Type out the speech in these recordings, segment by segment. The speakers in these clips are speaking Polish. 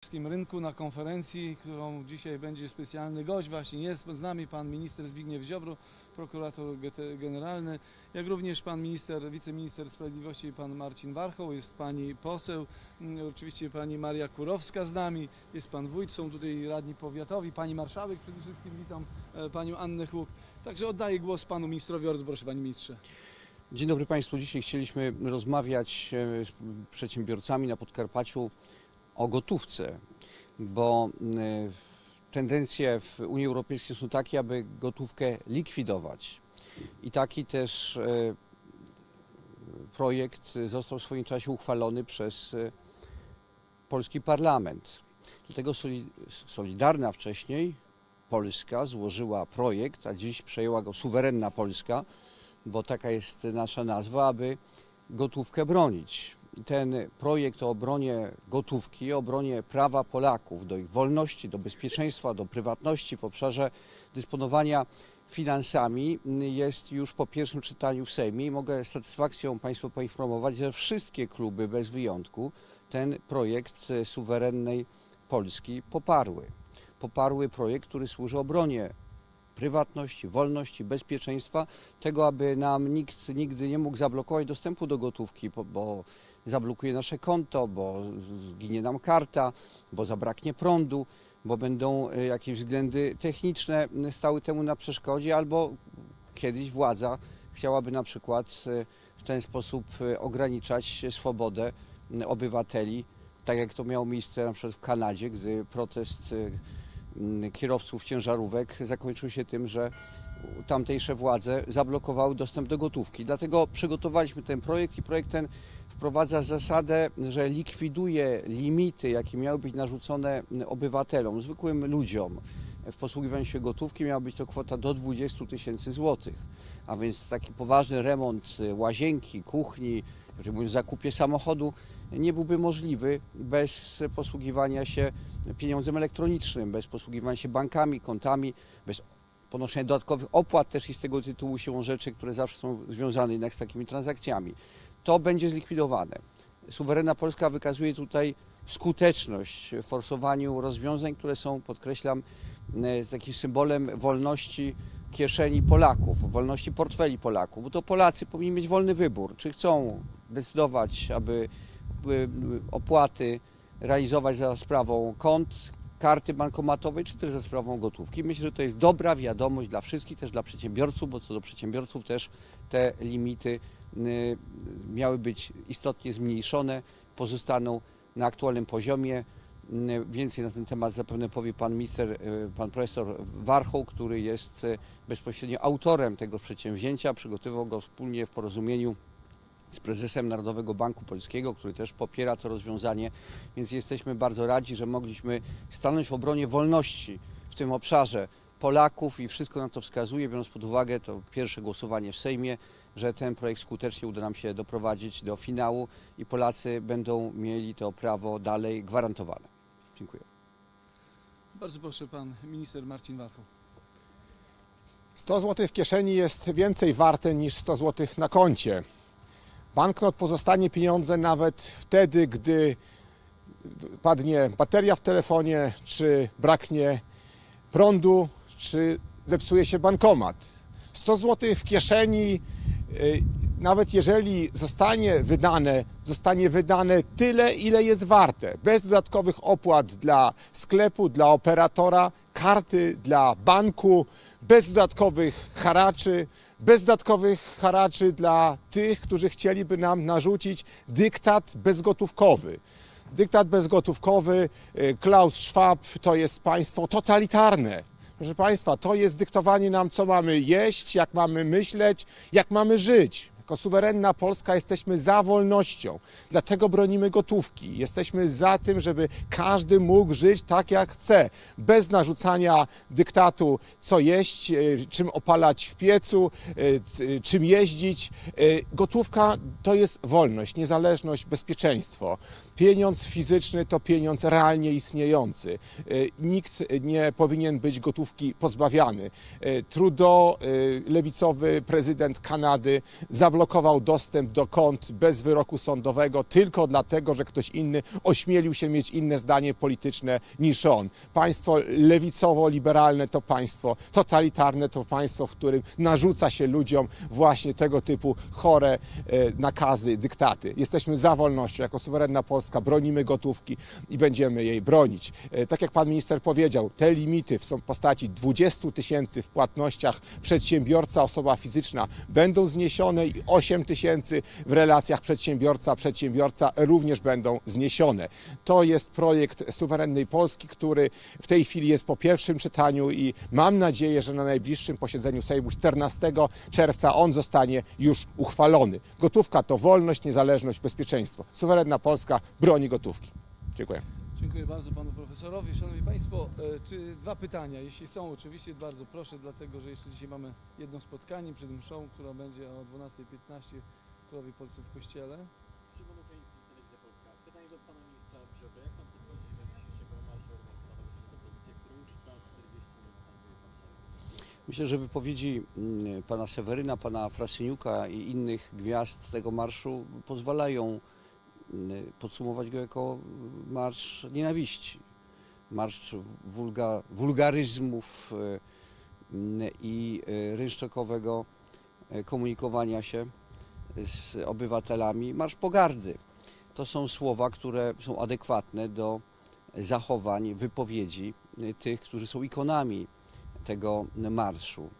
polskim rynku na konferencji, którą dzisiaj będzie specjalny gość. Właśnie jest z nami pan minister Zbigniew Ziobro, prokurator generalny, jak również pan minister, wiceminister sprawiedliwości pan Marcin Warchoł, jest pani poseł, mm, oczywiście pani Maria Kurowska z nami, jest pan wójt, są tutaj radni powiatowi, pani marszałek przede wszystkim, witam e, panią Annę Huk. Także oddaję głos panu ministrowi Orz, proszę panie ministrze. Dzień dobry Państwu. Dzisiaj chcieliśmy rozmawiać e, z przedsiębiorcami na Podkarpaciu o gotówce, bo e, tendencje w Unii Europejskiej są takie, aby gotówkę likwidować. I taki też e, projekt został w swoim czasie uchwalony przez e, polski parlament. Dlatego Soli- Solidarna wcześniej, Polska, złożyła projekt, a dziś przejęła go suwerenna Polska, bo taka jest nasza nazwa, aby gotówkę bronić. Ten projekt o obronie gotówki, o obronie prawa Polaków do ich wolności, do bezpieczeństwa, do prywatności w obszarze dysponowania finansami jest już po pierwszym czytaniu w Sejmie i mogę z satysfakcją Państwu poinformować, że wszystkie kluby bez wyjątku ten projekt e, suwerennej Polski poparły. Poparły projekt, który służy obronie prywatności, wolności, bezpieczeństwa, tego, aby nam nikt nigdy nie mógł zablokować dostępu do gotówki, bo, bo zablokuje nasze konto, bo zginie nam karta, bo zabraknie prądu, bo będą e, jakieś względy techniczne stały temu na przeszkodzie, albo kiedyś władza chciałaby na przykład e, w ten sposób e, ograniczać swobodę obywateli, tak jak to miało miejsce na przykład w Kanadzie, gdy protest kierowców ciężarówek zakończył się tym, że tamtejsze władze zablokowały dostęp do gotówki. Dlatego przygotowaliśmy ten projekt i projekt ten wprowadza zasadę, że likwiduje limity, jakie miały być narzucone obywatelom, zwykłym ludziom. W posługiwaniu się gotówki miała być to kwota do 20 tysięcy złotych. A więc taki poważny remont łazienki, kuchni, że mówiąc zakupie samochodu nie byłby możliwy bez posługiwania się pieniądzem elektronicznym, bez posługiwania się bankami, kontami, bez ponoszenia dodatkowych opłat też i z tego tytułu siłą rzeczy, które zawsze są związane jednak z takimi transakcjami. To będzie zlikwidowane. Suwerenna Polska wykazuje tutaj skuteczność w forsowaniu rozwiązań, które są, podkreślam, e, takim symbolem wolności kieszeni Polaków, wolności portfeli Polaków, bo to Polacy powinni mieć wolny wybór, czy chcą decydować, aby y, opłaty realizować za sprawą kont, karty bankomatowej, czy też za sprawą gotówki. Myślę, że to jest dobra wiadomość dla wszystkich, też dla przedsiębiorców, bo co do przedsiębiorców też te limity miały być istotnie zmniejszone, pozostaną na aktualnym poziomie. Y, Więcej na ten temat zapewne powie pan minister, y, pan profesor Warchoł, który jest y, bezpośrednio autorem tego przedsięwzięcia. Przygotował go wspólnie w porozumieniu z prezesem Narodowego Banku Polskiego, który też popiera to rozwiązanie, więc jesteśmy bardzo radzi, że mogliśmy stanąć w obronie wolności w tym obszarze Polaków i wszystko na to wskazuje, biorąc pod uwagę to pierwsze głosowanie w Sejmie, że ten projekt skutecznie uda nam się doprowadzić do finału i Polacy będą mieli to prawo dalej gwarantowane. Dziękuję. Bardzo proszę pan minister Marcin Warchoł. 100 zł w kieszeni jest więcej warte niż 100 zł na koncie. Banknot pozostanie pieniądzem nawet wtedy, gdy padnie bateria w telefonie, czy braknie prądu, czy zepsuje się bankomat. 100 zł w kieszeni, y, nawet jeżeli zostanie wydane, zostanie wydane tyle, ile jest warte, bez dodatkowych opłat dla sklepu, dla operatora, karty dla banku, bez dodatkowych haraczy, bez dodatkowych haraczy dla tych, którzy chcieliby nam narzucić dyktat bezgotówkowy. Dyktat bezgotówkowy, y, Klaus Schwab to jest państwo totalitarne. Proszę Państwa, to jest dyktowanie nam, co mamy jeść, jak mamy myśleć, jak mamy żyć. Jako suwerenna Polska jesteśmy za wolnością, dlatego bronimy gotówki. Jesteśmy za tym, żeby każdy mógł żyć tak, jak chce, bez narzucania dyktatu, co jeść, y, czym opalać w piecu, y, c- czym jeździć. Gotówka to jest wolność, niezależność, bezpieczeństwo. Pieniądz fizyczny to pieniądz realnie istniejący. E, Nikt nie powinien być gotówki pozbawiany. E, Trudeau, e, lewicowy prezydent Kanady, zablokował dostęp do kont bez wyroku sądowego tylko dlatego, że ktoś inny ośmielił się mieć inne zdanie polityczne niż on. Państwo lewicowo-liberalne to państwo, totalitarne to państwo, w którym narzuca się ludziom właśnie tego typu chore e, nakazy, dyktaty. Jesteśmy za wolnością. Jako suwerenna Polska bronimy gotówki i będziemy jej bronić. E, Tak jak pan minister powiedział, te limity w są postaci 20 tysięcy w płatnościach przedsiębiorca, osoba fizyczna będą zniesione i 8 tysięcy w relacjach przedsiębiorca-przedsiębiorca również będą zniesione. To jest projekt suwerennej Polski, który w tej chwili jest po pierwszym czytaniu i mam nadzieję, że na najbliższym posiedzeniu Sejmu 14 czerwca on zostanie już uchwalony. Gotówka to wolność, niezależność, bezpieczeństwo. Suwerenna Polska broni gotówki. Dziękuję. Dziękuję bardzo panu profesorowi. Szanowni Państwo, e, czy dwa pytania? Jeśli są, oczywiście bardzo proszę, dlatego że jeszcze dzisiaj mamy jedno spotkanie przed mszą, która będzie o 12.15 w Królowej Polsce w Kościele. Szymon Ukraiński, Telewizja Polska. Pytanie do pana ministra Ziobry. Jak pan podchodzi do dzisiejszego marszu organizowanego przez opozycję, który już za 40 minut startuje? Myślę, że wypowiedzi mm, pana Seweryna, pana Frasyniuka i innych gwiazd tego marszu pozwalają podsumować go jako marsz nienawiści. Marsz wulga, wulgaryzmów mm, i e, rynszczokowego komunikowania się z obywatelami. Marsz pogardy. To są słowa, które są adekwatne do zachowań, wypowiedzi tych, którzy są ikonami tego marszu.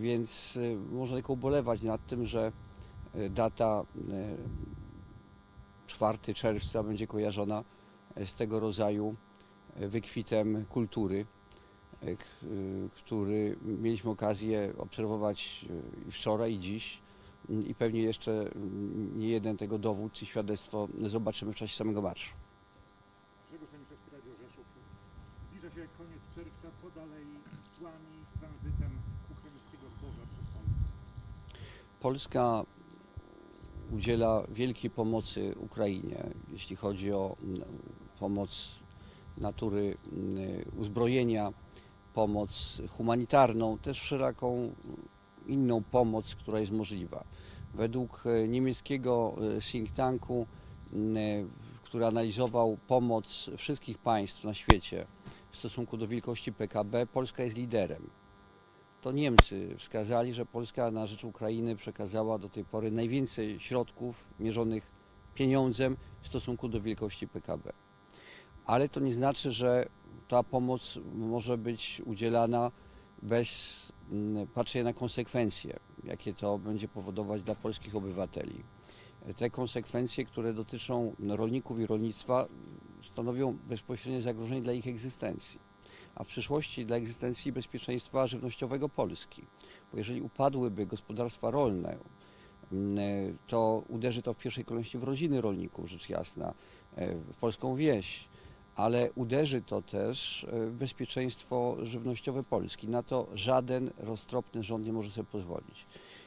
Więc można tylko ubolewać nad tym, że data 4 czerwca będzie kojarzona e, z tego rodzaju e, wykwitem kultury, e, który mieliśmy okazję obserwować i wczoraj i dziś m, i pewnie jeszcze m, nie jeden tego dowód i świadectwo zobaczymy w czasie samego marszu. Grzegorz Aniszewski, Radio Rzeszów. Zbliża się koniec czerwca. Co dalej z cłami, tranzytem ukraińskiego zboża przez Polskę? Polska udziela wielkiej pomocy Ukrainie, jeśli chodzi o mm, pomoc natury mm, uzbrojenia, pomoc humanitarną, też wszelaką inną pomoc, która jest możliwa. Według e, niemieckiego e, think tanku, mm, który analizował pomoc wszystkich państw na świecie w stosunku do wielkości PKB, Polska jest liderem to Niemcy wskazali, że Polska na rzecz Ukrainy przekazała do tej pory najwięcej środków mierzonych pieniądzem w stosunku do wielkości PKB. Ale to nie znaczy, że ta pomoc może być udzielana bez mm, patrzenia na konsekwencje, jakie to będzie powodować dla polskich obywateli. Te konsekwencje, które dotyczą rolników i rolnictwa, stanowią bezpośrednie zagrożenie dla ich egzystencji a w przyszłości dla egzystencji i bezpieczeństwa żywnościowego Polski. Bo jeżeli upadłyby gospodarstwa rolne, mm, to uderzy to w pierwszej kolejności w rodziny rolników, rzecz jasna, e, w polską wieś, ale uderzy to też e, w bezpieczeństwo żywnościowe Polski. Na to żaden roztropny rząd nie może sobie pozwolić.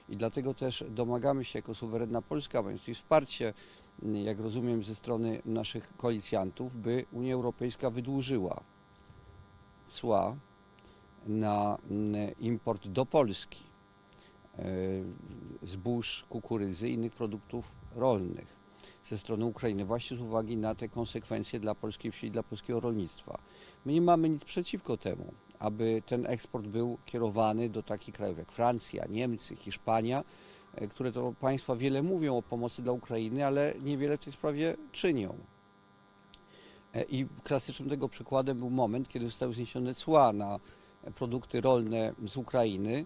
I dlatego też domagamy się jako suwerenna Polska, mając tutaj wsparcie, m, jak rozumiem, ze strony naszych koalicjantów, by Unia Europejska wydłużyła cła na import do Polski e, zbóż, kukurydzy i innych produktów rolnych ze strony Ukrainy, właśnie z uwagi na te konsekwencje dla polskiej wsi i dla polskiego rolnictwa. My nie mamy nic przeciwko temu, aby ten eksport był kierowany do takich krajów jak Francja, Niemcy, Hiszpania, e, które to państwa wiele mówią o pomocy dla Ukrainy, ale niewiele w tej sprawie czynią. E, I klasycznym tego przykładem był moment, kiedy zostały zniesione cła na produkty rolne z Ukrainy.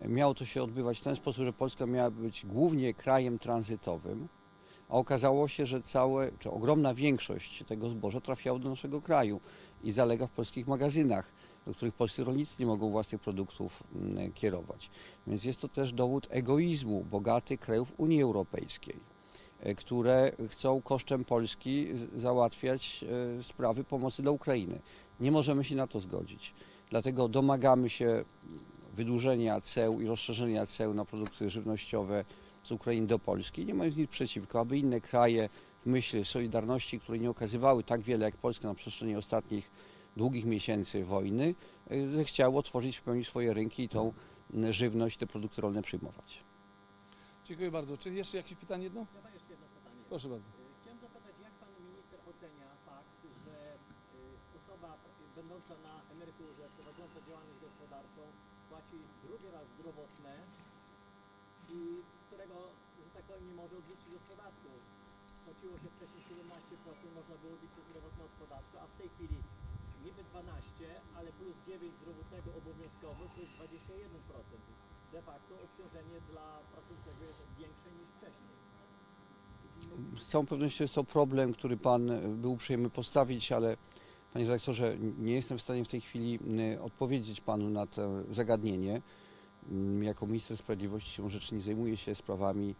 E, Miało to się odbywać w ten sposób, że Polska miała być głównie krajem tranzytowym, a okazało się, że całe, czy ogromna większość tego zboża trafiało do naszego kraju i zalega w polskich magazynach, do których polscy rolnicy nie mogą własnych produktów mm, kierować. Więc jest to też dowód egoizmu bogatych krajów Unii Europejskiej które chcą kosztem Polski załatwiać e, sprawy pomocy dla Ukrainy. Nie możemy się na to zgodzić. Dlatego domagamy się wydłużenia ceł i rozszerzenia ceł na produkty żywnościowe z Ukrainy do Polski. Nie mając nic przeciwko, aby inne kraje w myśl Solidarności, które nie okazywały tak wiele jak Polska na przestrzeni ostatnich długich miesięcy wojny, zechciało otworzyć w pełni swoje rynki i tą y, żywność, te produkty rolne przyjmować. Dziękuję bardzo. Czy jeszcze jakieś pytanie jedno? Proszę bardzo. Y, Chciałem zapytać, jak pan minister ocenia fakt, że y, osoba y, będąca na emeryturze, prowadząca działalność gospodarczą płaci drugi raz zdrowotne i którego, że tak powiem, nie może odliczyć od podatku. Płaciło się wcześniej 17%, można było odliczyć zdrowotne od podatku, a w tej chwili niby 12, ale plus 9 zdrowotnego obowiązkowo to jest 21%. De facto obciążenie dla pracującego jest większe. Z całą pewnością jest to problem, który Pan y, był uprzejmy postawić, ale Panie redaktorze, nie jestem w stanie w tej chwili odpowiedzieć Panu na to zagadnienie. Jako minister sprawiedliwości siłą rzeczy nie zajmuję się sprawami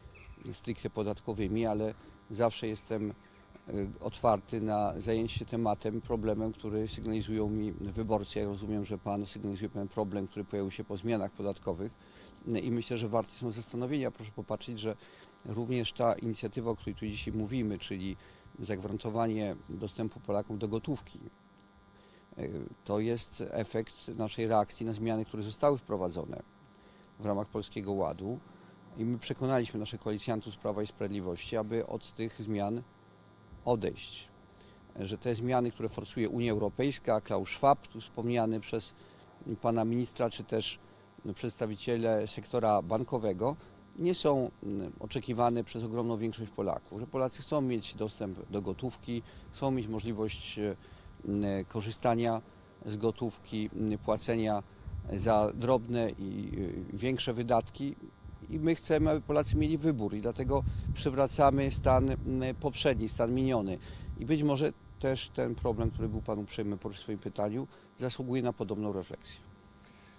stricte podatkowymi, ale zawsze jestem y, otwarty na zajęcie się tematem, problemem, który sygnalizują mi wyborcy. Ja rozumiem, że Pan sygnalizuje pewien problem, który pojawił się po zmianach podatkowych i myślę, że warte są zastanowienia. Proszę popatrzeć, że również ta inicjatywa, o której tu dzisiaj mówimy, czyli zagwarantowanie dostępu Polakom do gotówki, y, to jest efekt naszej reakcji na zmiany, które zostały wprowadzone w ramach Polskiego Ładu i my przekonaliśmy naszych koalicjantów z Prawa i Sprawiedliwości, aby od tych zmian odejść. Że te zmiany, które forsuje Unia Europejska, Klaus Schwab, tu wspomniany przez pana ministra, czy też przedstawiciele sektora bankowego, nie są mm, oczekiwane przez ogromną większość Polaków. Że Polacy chcą mieć dostęp do gotówki, chcą mieć możliwość e, mm, korzystania z gotówki, mm, płacenia za drobne i y, większe wydatki i my chcemy, aby Polacy mieli wybór i dlatego przywracamy stan poprzedni, stan miniony. I być może też ten problem, który był Panu uprzejmy w swoim pytaniu, zasługuje na podobną refleksję.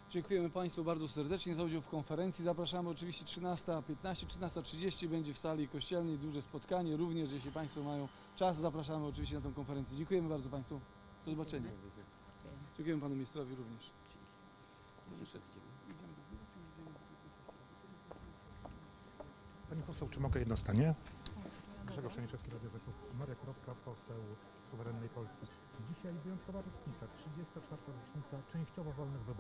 Dziękujemy Państwu bardzo serdecznie za udział w konferencji. Zapraszamy oczywiście 13.15, 13.30 będzie w sali kościelnej duże spotkanie. Również jeśli Państwo mają czas, zapraszamy oczywiście na tę konferencję. Dziękujemy bardzo Państwu. Do zobaczenia. Dziękujemy Panu Ministrowi również. Pani poseł, czy mogę jedno zdanie? Grzegorz Janiszewski, Radio Rzeczów. Marek Rowka, poseł suwerennej Polski. Dzisiaj wyjątkowa rocznica, 34. rocznica częściowo wolnych wyborów.